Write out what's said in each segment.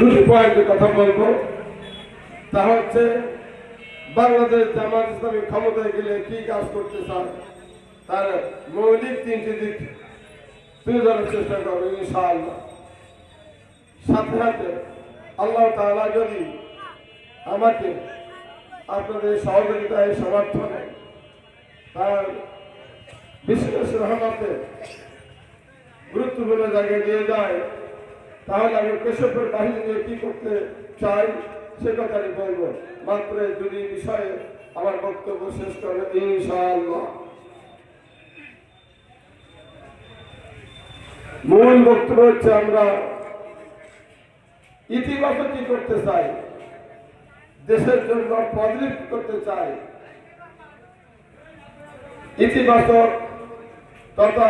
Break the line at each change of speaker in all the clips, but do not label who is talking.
দুটি পয়েন্টে কথা বলব তা হচ্ছে বাংলাদেশ জামাত ইসলামী ক্ষমতায় গেলে কি কাজ করতে চায়, তার মৌলিক তিনটি দিক তুলে ধরার চেষ্টা করব ইনশাআল্লাহ। সাথে সাথে আল্লাহ তাআলা যদি আমাকে আপনাদের সহযোগিতায় সমর্থনে তার বিশেষ রহমতে গুরুত্বপূর্ণ জায়গায় নিয়ে যায় তাহলে আমি কেশবপুর বাহিনী নিয়ে কি করতে চাই, সে কথা আমি বলব। মাত্র দুটি বিষয়ে আমার বক্তব্য শেষ করবে, ইনশাআল্লাহ। মূল বক্তব্য হচ্ছে আমরা ইতিবাচক কি করতে চাই, দেশের জন্য পজিটিভ করতে চাই। ইতিবাচক তথা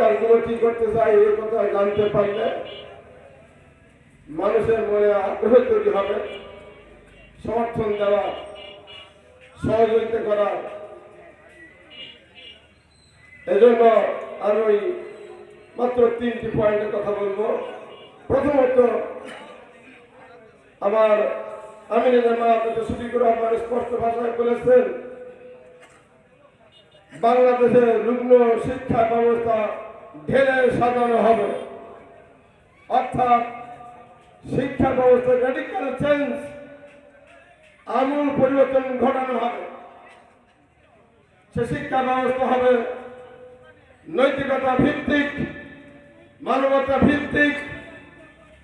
কাজগুলো কি করতে চাই এই কথা জানতে পারলে মানুষের মনে আগ্রহ তৈরি হবে। সমর্থন দেওয়া, সহযোগিতা করা। এজন্য আমি ওই মাত্র তিনটি পয়েন্টের কথা বলব। প্রথমত, আমার আমি মা আপনাকে ছুটি করে আমার স্পষ্ট ভাষায় বলেছেন বাংলাদেশের রুগ্ন শিক্ষা ব্যবস্থা ঢেলে সাজানো হবে। অর্থাৎ শিক্ষা ব্যবস্থা রেডিক্যাল চেঞ্জ আমূল পরিবর্তন ঘটানো হবে। সে শিক্ষা ব্যবস্থা হবে নৈতিকতা ভিত্তিক, মানবতা ভিত্তিক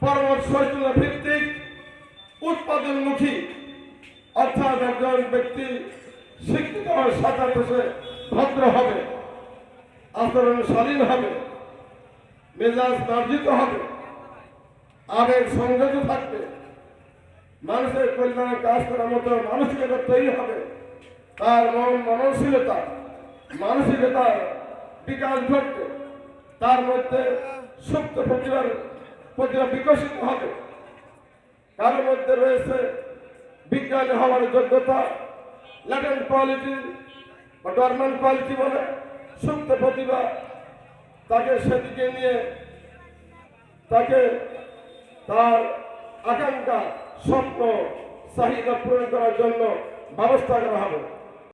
পরামর্শ ভিত্তিক, উৎপাদনমুখী। অর্থাৎ একজন ব্যক্তি শিক্ষিত সাথে ভদ্র হবে, আচরণ শালীন হবে, মেজাজ মার্জিত হবে, আবেগ সংযত থাকবে। মানুষের কল্যাণে কাজ করার মতো মানসিকতা তৈরি হবে। তার মন মননশীলতা, মানসিকতার বিকাশ ঘটবে। তার মধ্যে সুপ্ত প্রতিভার প্রতিভা বিকশিত হবে। তার মধ্যে রয়েছে বিজ্ঞানী হওয়ার যোগ্যতা ল্যাটেন্ট কোয়ালিটি বা ডরম্যান্ট কোয়ালিটি বলে সুপ্ত প্রতিভা তাকে সেদিকে নিয়ে তাকে তার আকাঙ্ক্ষা, স্বপ্ন, চাহিদা পূরণ করার জন্য ব্যবস্থা করা হবে।